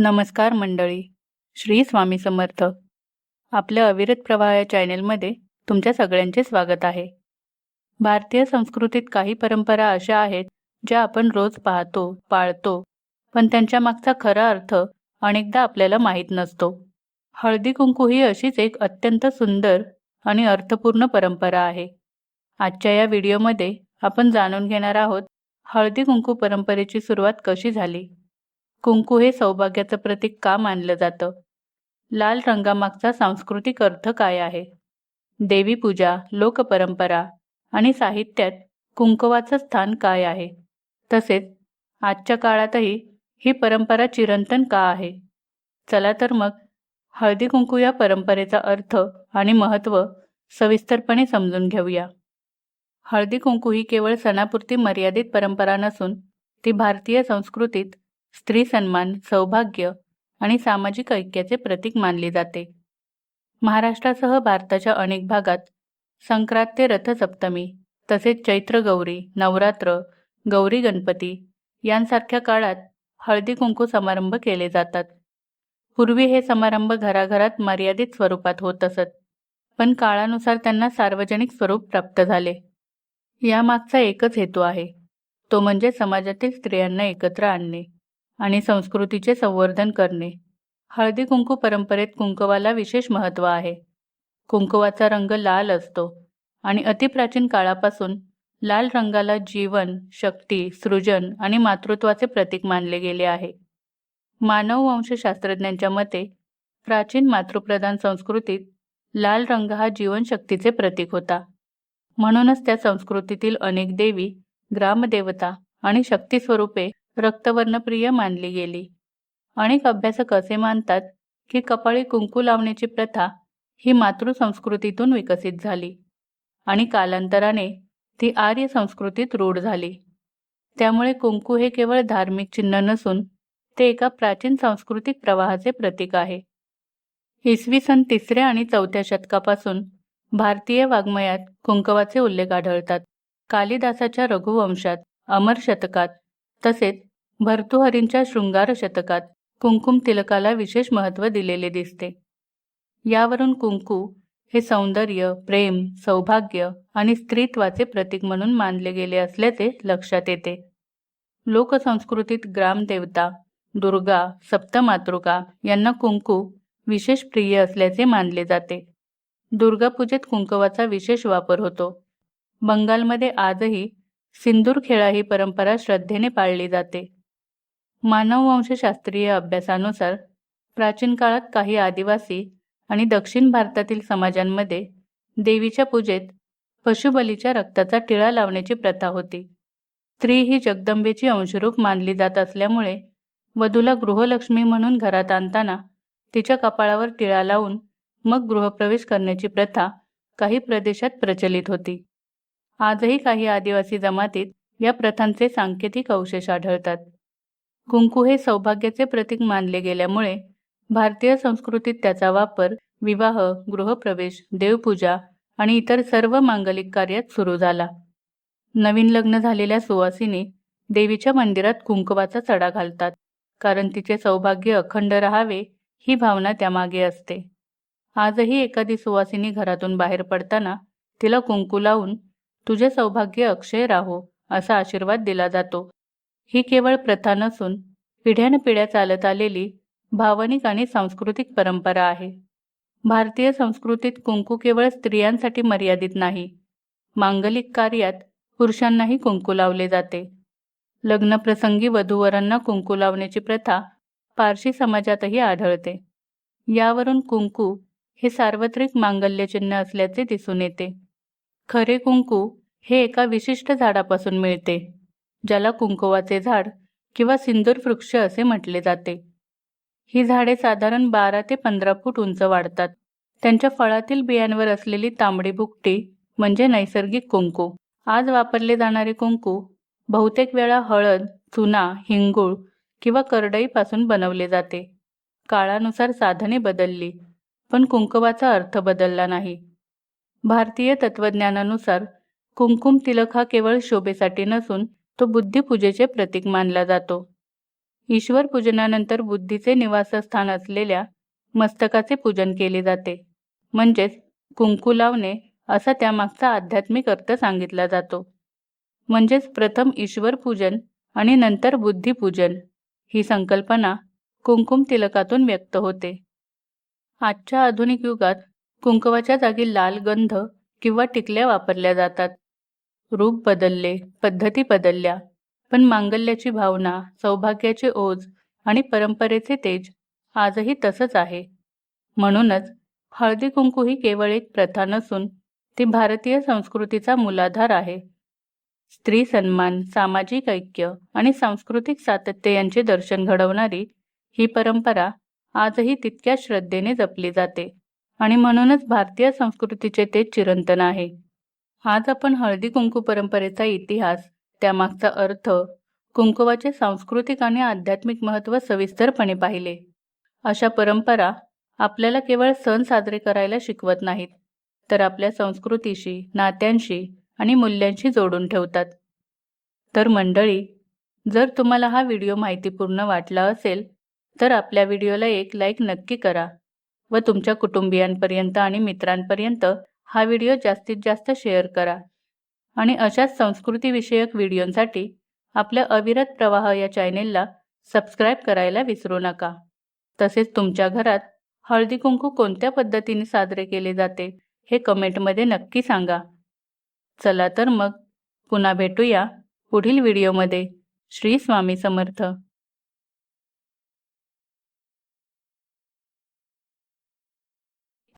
नमस्कार मंडळी श्री स्वामी समर्थ. आपल्या अविरत प्रवाह या चॅनेलमध्ये तुमच्या सगळ्यांचे स्वागत आहे. भारतीय संस्कृतीत काही परंपरा अशा आहेत ज्या आपण रोज पाहतो पाळतो पण त्यांच्या मागचा खरा अर्थ अनेकदा आपल्याला माहीत नसतो. हळदी कुंकू ही अशीच एक अत्यंत सुंदर आणि अर्थपूर्ण परंपरा आहे. आजच्या या व्हिडिओमध्ये आपण जाणून घेणार आहोत हळदी कुंकू परंपरेची सुरुवात कशी झाली? कुंकू हे सौभाग्याचं प्रतीक का मानलं जातं? लाल रंगामागचा सांस्कृतिक अर्थ काय आहे? देवी पूजा लोकपरंपरा आणि साहित्यात कुंकवाचं स्थान काय आहे? तसेच आजच्या काळातही ही परंपरा चिरंतन का आहे? चला तर मग हळदी कुंकू या परंपरेचा अर्थ आणि महत्त्व सविस्तरपणे समजून घेऊया. हळदी कुंकू ही केवळ सणापुरती मर्यादित परंपरा नसून ती भारतीय संस्कृतीत स्त्री सन्मान सौभाग्य आणि सामाजिक ऐक्याचे प्रतीक मानले जाते. महाराष्ट्रासह भारताच्या अनेक भागात संक्रांत ते रथसप्तमी तसेच चैत्र गौरी नवरात्र गौरी गणपती यांसारख्या काळात हळदी कुंकू समारंभ केले जातात. पूर्वी हे समारंभ घराघरात मर्यादित स्वरूपात होत असत पण काळानुसार त्यांना सार्वजनिक स्वरूप प्राप्त झाले. यामागचा एकच हेतू आहे तो म्हणजे समाजातील स्त्रियांना एकत्र आणणे. आणि संस्कृतीचे संवर्धन करणे. हळदी कुंकू परंपरेत कुंकवाला विशेष महत्त्व आहे. कुंकवाचा रंग लाल असतो आणि अतिप्राचीन काळापासून लाल रंगाला जीवन शक्ती सृजन आणि मातृत्वाचे प्रतीक मानले गेले आहे. मानववंशशास्त्रज्ञांच्या मते प्राचीन मातृप्रधान संस्कृतीत लाल रंग हा जीवनशक्तीचे प्रतीक होता. म्हणूनच त्या संस्कृतीतील अनेक देवी ग्रामदेवता आणि शक्तिस्वरूपे रक्तवर्णप्रिय मानली गेली. अनेक अभ्यासक असे मानतात की कपाळी कुंकू लावण्याची प्रथा ही मातृसंस्कृतीतून विकसित झाली आणि कालांतराने ती आर्य संस्कृतीत रूढ झाली. त्यामुळे कुंकू हे केवळ धार्मिक चिन्ह नसून ते एका प्राचीन सांस्कृतिक प्रवाहाचे प्रतीक आहे. इसवी सन तिसऱ्या आणि चौथ्या शतकापासून भारतीय वाङ्मयात कुंकवाचे उल्लेख आढळतात. कालिदासाच्या रघुवंशात अमर शतकात तसेच भर्तृहरींच्या शृंगार शतकात कुंकुम तिलकाला विशेष महत्त्व दिलेले दिसते. यावरून कुंकू हे सौंदर्य प्रेम सौभाग्य आणि स्त्रीत्वाचे प्रतीक म्हणून मानले गेले असल्याचे लक्षात येते. लोकसंस्कृतीत ग्रामदेवता दुर्गा सप्तमातृका यांना कुंकू विशेष प्रिय असल्याचे मानले जाते. दुर्गापूजेत कुंकवाचा विशेष वापर होतो. बंगालमध्ये आजही सिंदूर खेळा ही परंपरा श्रद्धेने पाळली जाते. मानववंशशास्त्रीय अभ्यासानुसार प्राचीन काळात काही आदिवासी आणि दक्षिण भारतातील समाजांमध्ये देवीच्या पूजेत पशुबलीच्या रक्ताचा टिळा लावण्याची प्रथा होती. स्त्री ही जगदंबेची अंशरूप मानली जात असल्यामुळे वधूला गृहलक्ष्मी म्हणून घरात आणताना तिच्या कपाळावर टिळा लावून मग गृहप्रवेश करण्याची प्रथा काही प्रदेशात प्रचलित होती. आजही काही आदिवासी जमातीत या प्रथांचे सांकेतिक अवशेष आढळतात. कुंकू हे सौभाग्याचे प्रतीक मानले गेल्यामुळे भारतीय संस्कृतीत त्याचा वापर विवाह गृहप्रवेश देवपूजा आणि इतर सर्व मांगलिक कार्यात सुरू झाला. नवीन लग्न झालेल्या सुवासिनी देवीच्या मंदिरात कुंकवाचा चढा घालतात कारण तिचे सौभाग्य अखंड राहावे ही भावना त्यामागे असते. आजही एखादी सुवासिनी घरातून बाहेर पडताना तिला कुंकू लावून तुझे सौभाग्य अक्षय राहो असा आशीर्वाद दिला जातो. ही केवळ प्रथा नसून पिढ्यानपिढ्या चालत आलेली भावनिक आणि सांस्कृतिक परंपरा आहे. भारतीय संस्कृतीत कुंकू केवळ स्त्रियांसाठी मर्यादित नाही मांगलिक कार्यात पुरुषांनाही कुंकू लावले जाते. लग्नप्रसंगी वधूवरांना कुंकू लावण्याची प्रथा पारशी समाजातही आढळते. यावरून कुंकू हे सार्वत्रिक मांगल्यचिन्ह असल्याचे दिसून येते. खरे कुंकू हे एका विशिष्ट झाडापासून मिळते. ज्याला कुंकुवाचे झाड किंवा सिंदूर वृक्ष असे म्हटले जाते. ही झाडे साधारण बारा ते पंधरा फूट उंच वाढतात. त्यांच्या फळातील बियांवर असलेली तांबडी बुकटी म्हणजे नैसर्गिक कुंकू. आज वापरले जाणारे कुंकू बहुतेक वेळा हळद चुना हिंगूळ किंवा करडईपासून बनवले जाते. काळानुसार साधने बदलली पण कुंकवाचा अर्थ बदलला नाही. भारतीय तत्वज्ञानानुसार कुंकुम तिलक हा केवळ शोभेसाठी नसून तो बुद्धिपूजेचे प्रतीक मानला जातो. ईश्वर पूजनानंतर बुद्धीचे निवासस्थान असलेल्या मस्तकाचे पूजन केले जाते. म्हणजेच कुंकू लावणे असा त्यामागचा आध्यात्मिक अर्थ सांगितला जातो. म्हणजेच प्रथम ईश्वर पूजन आणि नंतर बुद्धिपूजन ही संकल्पना कुंकुम तिलकातून व्यक्त होते. आजच्या आधुनिक युगात कुंकवाच्या जागी लाल गंध किंवा टिकल्या वापरल्या जातात. रूप बदलले पद्धती बदलल्या. पण मांगल्याची भावना सौभाग्याचे ओझ आणि परंपरेचे तेज आजही तसंच आहे. म्हणूनच हळदी कुंकू ही केवळ एक प्रथा नसून ती भारतीय संस्कृतीचा मूलाधार आहे. स्त्री सन्मान सामाजिक ऐक्य आणि सांस्कृतिक सातत्य यांचे दर्शन घडवणारी ही परंपरा आजही तितक्या श्रद्धेने जपली जाते आणि म्हणूनच भारतीय संस्कृतीचे ते चिरंतन आहे. आज आपण हळदी कुंकू परंपरेचा इतिहास त्यामागचा अर्थ कुंकुवाचे सांस्कृतिक आणि आध्यात्मिक महत्त्व सविस्तरपणे पाहिले. अशा परंपरा आपल्याला केवळ सण साजरे करायला शिकवत नाहीत तर आपल्या संस्कृतीशी नात्यांशी आणि मूल्यांशी जोडून ठेवतात. तर मंडळी जर तुम्हाला हा व्हिडिओ माहितीपूर्ण वाटला असेल तर आपल्या व्हिडिओला एक लाईक नक्की करा व तुमच्या कुटुंबियांपर्यंत आणि मित्रांपर्यंत हा व्हिडिओ जास्तीत जास्त शेअर करा. आणि अशाच संस्कृतीविषयक व्हिडिओंसाठी आपल्या अविरत प्रवाह या चॅनेलला सबस्क्राईब करायला विसरू नका. तसेच तुमच्या घरात हळदी कुंकू कोणत्या पद्धतीने साजरे केले जाते हे कमेंटमध्ये नक्की सांगा. चला तर मग पुन्हा भेटूया पुढील व्हिडिओमध्ये. श्री स्वामी समर्थ.